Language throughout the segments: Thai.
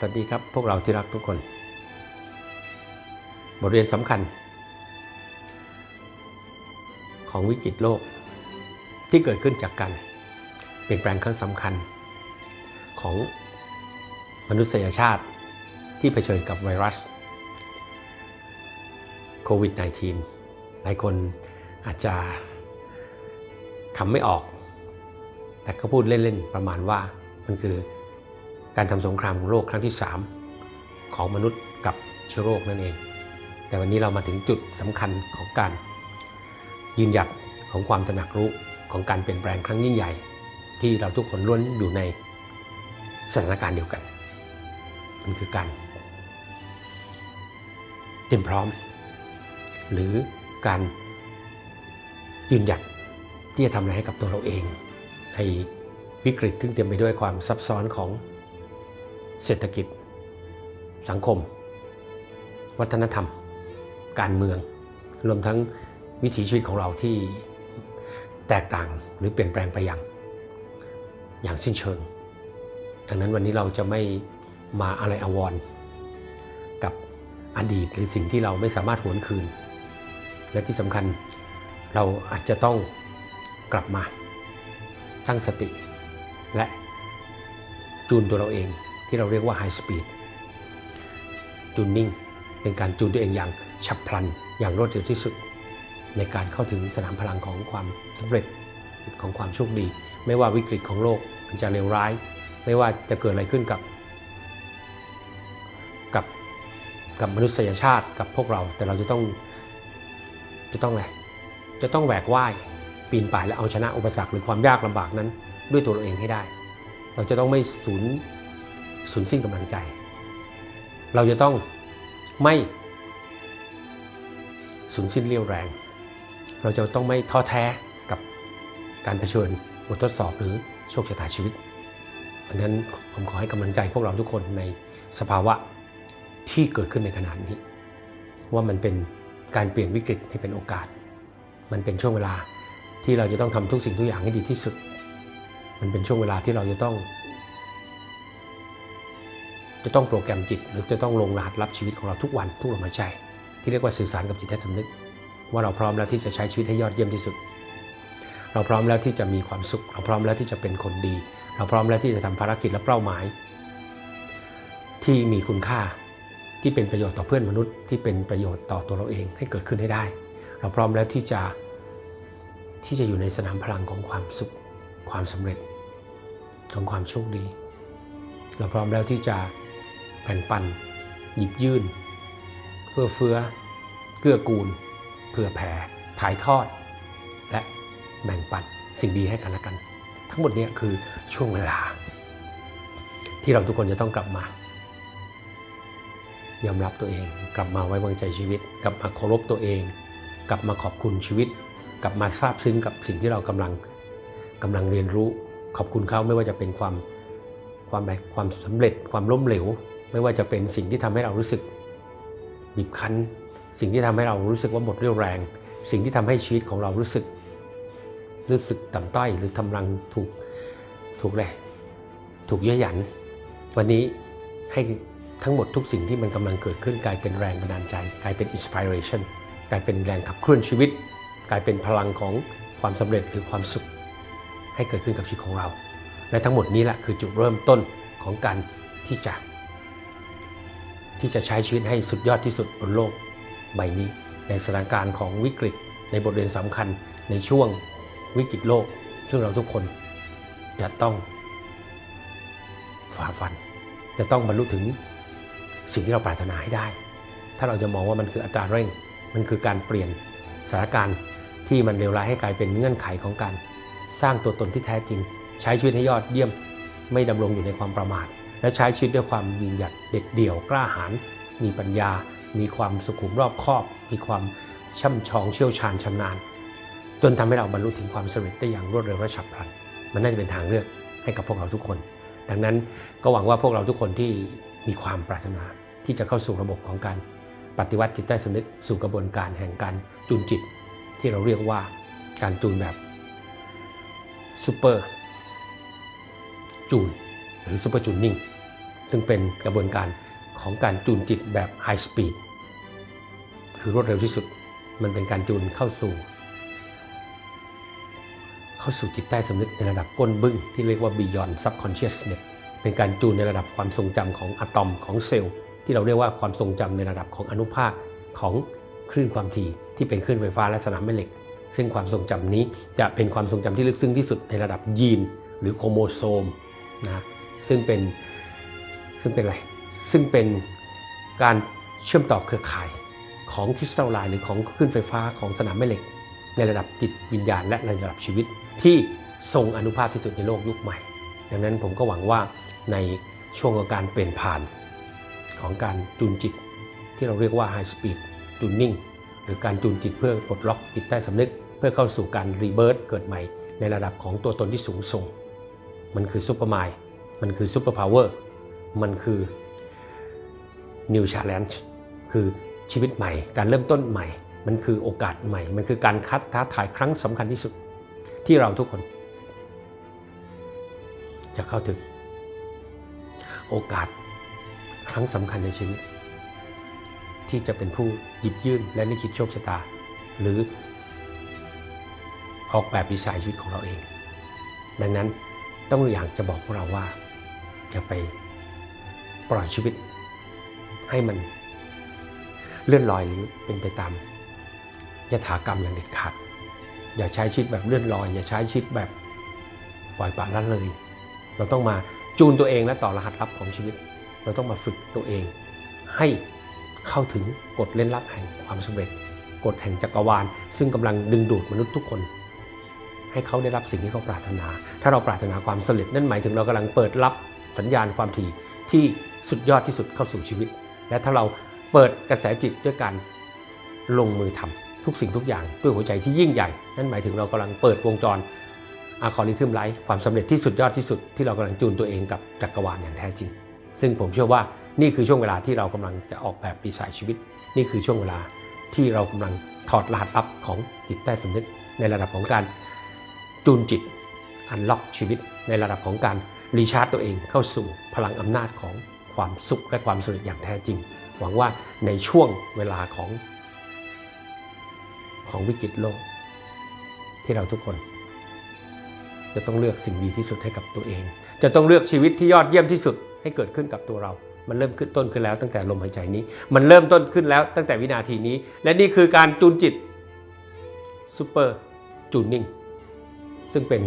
สวัสดีครับ พวกเราที่รักทุกคน บทเรียนสำคัญ ของวิกฤตโลก ที่เกิดขึ้นจากการเปลี่ยนแปลงครั้งสำคัญ ของมนุษยชาติที่เผชิญกับไวรัสโควิด -19 หลายคนอาจจะคำไม่ออก แต่ก็พูดเล่น ๆ ประมาณว่ามันคือ การทำสงครามโลกครั้งที่ 3 ของมนุษย์กับเชื้อโรคนั่นเอง แต่วันนี้เรามาถึงจุดสำคัญของการ ยืนหยัดของความตระหนักรู้ของการเปลี่ยนแปลงครั้งยิ่งใหญ่ ที่เราทุกคนล้วนอยู่ในสถานการณ์เดียวกัน มันคือการเตรียมพร้อม หรือการยืนหยัดที่จะทำอะไรให้กับตัวเราเอง ในวิกฤตที่เต็มไปด้วยความซับซ้อนของ เศรษฐกิจ สังคม วัฒนธรรม การเมือง รวมทั้งวิถีชีวิตของเราที่แตกต่างหรือเปลี่ยนแปลงไปอย่าง อย่างสิ้นเชิงดังนั้นวันนี้เราจะไม่มาอะไรอวรกับอดีตหรือสิ่งที่เราไม่สามารถหวนคืน และที่สำคัญเราอาจจะต้องกลับมาตั้งสติ และจูนตัวเราเอง ที่เราเรียกว่า High Speed จูนนิ่งเป็นการจูนตัวเองอย่างฉับพลันอย่างรวดเร็วที่สุด ในการเข้าถึงสนามพลังของความสำเร็จของความโชคดี ไม่ว่าวิกฤตของโลกมันจะเลวร้าย ไม่ว่าจะเกิดอะไรขึ้นกับกับกับมนุษยชาติกับพวกเราแต่เราจะต้องจะต้องอะไรจะต้องแหวกว่ายปีนป่ายและเอาชนะอุปสรรคหรือความยากลำบากนั้น ด้วยตัวเราเองให้ได้ เราจะต้องไม่สูญ สูญสิ้นกำลังใจ เราจะต้องไม่สูญสิ้นเรี่ยวแรง เราจะต้องไม่ท้อแท้กับการเผชิญบททดสอบหรือโชคชะตาชีวิตดังนั้นผมขอให้กำลังใจพวกเราทุกคนในสภาวะที่เกิดขึ้นในขณะนี้ ว่ามันเป็นการเปลี่ยนวิกฤตให้เป็นโอกาส มันเป็นช่วงเวลาที่เราจะต้องทำทุกสิ่งทุกอย่างให้ดีที่สุด มันเป็นช่วงเวลาที่เราจะต้อง จะต้องโปรแกรมจิต หรือจะต้องลงรหัสรับชีวิตของเราทุกวันทุกลมหายใจ ที่เรียกว่าสื่อสารกับจิตใต้สำนึก ว่าเราพร้อมแล้วที่จะใช้ชีวิตให้ยอดเยี่ยมที่สุด เราพร้อมแล้วที่จะมีความสุข เราพร้อมแล้วที่จะเป็นคนดี เราพร้อมแล้วที่จะทำภารกิจและเป้าหมาย ที่มีคุณค่าที่เป็นประโยชน์ต่อเพื่อนมนุษย์ที่เป็นประโยชน์ต่อตัวเราเองให้เกิดขึ้นให้ได้ เราพร้อมแล้วที่จะที่จะอยู่ในสนามพลังของความสุข ความสำเร็จ ของความโชคดี เราพร้อมแล้วที่จะ แบ่งปัน หยิบยื่นเอื้อเฟื้อ เกื้อกูล เผื่อแผ่ ถ่ายทอด และแบ่งปันสิ่งดีให้กันและกัน ทั้งหมดนี้คือช่วงเวลา ที่เราทุกคนจะต้องกลับมายอมรับตัวเองกลับมาไว้วางใจชีวิต กลับมาเคารพตัวเอง กลับมาขอบคุณชีวิต กลับมาซาบซึ้งกับสิ่งที่เรากำลังกำลังเรียนรู้ ขอบคุณเขาไม่ว่าจะเป็นความความอะไรความสำเร็จความล้มเหลว ไม่ว่าจะเป็นสิ่งที่ทำให้เรารู้สึกบีบคั้น สิ่งที่ทำให้เรารู้สึกว่าหมดเรี่ยวแรง สิ่งที่ทำให้ชีวิตของเรารู้สึก รู้สึกต่ำต้อยหรือทำลังถูกถูกเลยถูกเยื่อหยัน วันนี้ให้ทั้งหมดทุกสิ่งที่มันกำลังเกิดขึ้นกลายเป็นแรงบันดาลใจ กลายเป็นอินสปิเรชันกลายเป็นแรงขับเคลื่อนชีวิต กลายเป็นพลังของความสำเร็จหรือความสุข ให้เกิดขึ้นกับชีวิตของเรา และทั้งหมดนี้แหละคือจุดเริ่มต้นของการที่จะ ที่จะใช้ชีวิตให้สุดยอดที่สุดบนโลกใบนี้ ในสถานการณ์ของวิกฤตในบทเรียนสำคัญในช่วงวิกฤตโลก ซึ่งเราทุกคนจะต้องฝ่าฟัน จะต้องบรรลุถึงสิ่งที่เราปรารถนาให้ได้ ถ้าเราจะมองว่ามันคืออัตราเร่ง มันคือการเปลี่ยนสถานการณ์ที่มันเลวร้ายให้กลายเป็นเงื่อนไขของการ สร้างตัวตนที่แท้จริง ใช้ชีวิตให้ยอดเยี่ยม ไม่ดำรงอยู่ในความประมาท และใช้ชีวิตด้วยความยืนหยัดเด็ดเดี่ยวกล้าหาญมีปัญญา มีความสุขุมรอบคอบ มีความช่ำชองเชี่ยวชาญชำนาญ จนทำให้เราบรรลุถึงความสำเร็จได้อย่างรวดเร็วและฉับพลัน มันน่าจะเป็นทางเลือกให้กับพวกเราทุกคน ดังนั้นก็หวังว่าพวกเราทุกคนที่มีความปรารถนาที่จะเข้าสู่ระบบของการปฏิวัติจิตใต้สำนึกสู่กระบวนการแห่งการจูนจิต ที่เราเรียกว่าการจูนแบบซูเปอร์จูน หรือซูเปอร์จูนนิ่งซึ่งเป็นกระบวนการของการจูนจิตแบบไฮสปีดคือรวดเร็วที่สุด มันเป็นการจูนเข้าสู่ เข้าสู่จิตใต้สำนึกในระดับก้นบึ้ง ที่เรียกว่า beyond subconsciousness เป็นการจูนในระดับความทรงจำของอะตอมของเซลล์ ที่เราเรียกว่าความทรงจำในระดับของอนุภาคของคลื่นความถี่ที่เป็นคลื่นไฟฟ้าและสนามแม่เหล็ก ซึ่งความทรงจำนี้จะเป็นความทรงจำที่ลึกซึ้งที่สุดในระดับยีน หรือโครโมโซมนะ ซึ่งเป็นซึ่งเป็นอะไรซึ่งเป็นการเชื่อมต่อเครือข่ายของคริสตัลไลน์หรือของคลื่นไฟฟ้าของสนามแม่เหล็ก ในระดับจิตวิญญาณ และในระดับชีวิตที่ทรงอนุภาพที่สุดในโลกยุคใหม่ ดังนั้นผมก็หวังว่าในช่วงของการเปลี่ยนผ่านของการจูนจิต ที่เราเรียกว่า High Speed Tuning หรือการจูนจิตเพื่อปลดล็อกจิตใต้สำนึก เพื่อเข้าสู่การรีเบิร์ตเกิดใหม่ ในระดับของตัวตนที่สูงส่ง มันคือซูเปอร์ไมล์ มันคือซูเปอร์พาวเวอร์มันคือ New Challenge คือชีวิตใหม่ การเริ่มต้นใหม่ มันคือโอกาสใหม่ มันคือการคัดท้าทายครั้งสำคัญที่สุดที่เราทุกคน จะเข้าถึง โอกาสครั้งสำคัญในชีวิต ที่จะเป็นผู้หยิบยื่นและลิขิตโชคชะตา หรือออกแบบดีไซน์ชีวิตของเราเอง ดังนั้นต้องอยากจะบอกพวกเราว่า จะไปปล่อยชีวิต ให้มันเลื่อนลอยหรือเป็นไปตามยถากรรมอย่างเด็ดขาด อย่าใช้ชีวิตแบบเลื่อนลอย อย่าใช้ชีวิตแบบปล่อยปละละเลย เราต้องมาจูนตัวเองและต่อรหัสลับของชีวิต เราต้องมาฝึกตัวเอง ให้เข้าถึงกฎเล่นลับแห่งความสำเร็จ กฎแห่งจักรวาล ซึ่งกำลังดึงดูดมนุษย์ทุกคน ให้เขาได้รับสิ่งที่เขาปรารถนา ถ้าเราปรารถนาความสำเร็จนั่นหมายถึงเรากำลังเปิดรับ สัญญาณความถี่ที่สุดยอดที่สุดเข้าสู่ชีวิต และถ้าเราเปิดกระแสจิตด้วยการลงมือทำทุกสิ่งทุกอย่างด้วยหัวใจที่ยิ่งใหญ่ นั่นหมายถึงเรากำลังเปิดวงจรอะคอริทึมไลฟ์ความสำเร็จที่สุดยอดที่สุดที่เรากำลังจูนตัวเองกับจักรวาลอย่างแท้จริง ซึ่งผมเชื่อว่านี่คือช่วงเวลาที่เรากำลังจะออกแบบดีไซน์ชีวิต นี่คือช่วงเวลาที่เรากำลังถอดรหัสลับของจิตใต้สำนึกในระดับของการจูนจิตอันล็อกชีวิตในระดับของการ รีชาร์จตัวเองเข้าสู่พลังอำนาจของความสุขและความสำเร็จอย่างแท้จริง หวังว่าในช่วงเวลาของของวิกฤตโลก ที่เราทุกคน จะต้องเลือกสิ่งดีที่สุดให้กับตัวเอง จะต้องเลือกชีวิตที่ยอดเยี่ยมที่สุดให้เกิดขึ้นกับตัวเรา มันเริ่มขึ้นต้นขึ้นแล้วตั้งแต่ลมหายใจนี้ มันเริ่มต้นขึ้นแล้วตั้งแต่วินาทีนี้ และนี่คือการจูนจิตซูเปอร์จูนนิ่งซึ่งเป็น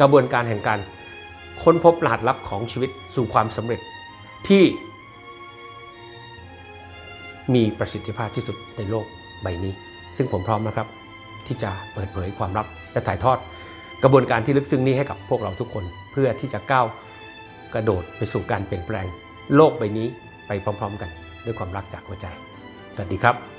กระบวนการแห่งการ ค้นพบรหัสลับของชีวิตสู่ความสำเร็จที่มีประสิทธิภาพที่สุดในโลกใบนี้ ซึ่งผมพร้อมนะครับ ที่จะเปิดเผยความลับและถ่ายทอด กระบวนการที่ลึกซึ้งนี้ให้กับพวกเราทุกคน เพื่อที่จะก้าวกระโดดไปสู่การเปลี่ยนแปลง โลกใบนี้ไปพร้อม ๆ กัน ด้วยความรักจากหัวใจ สวัสดีครับ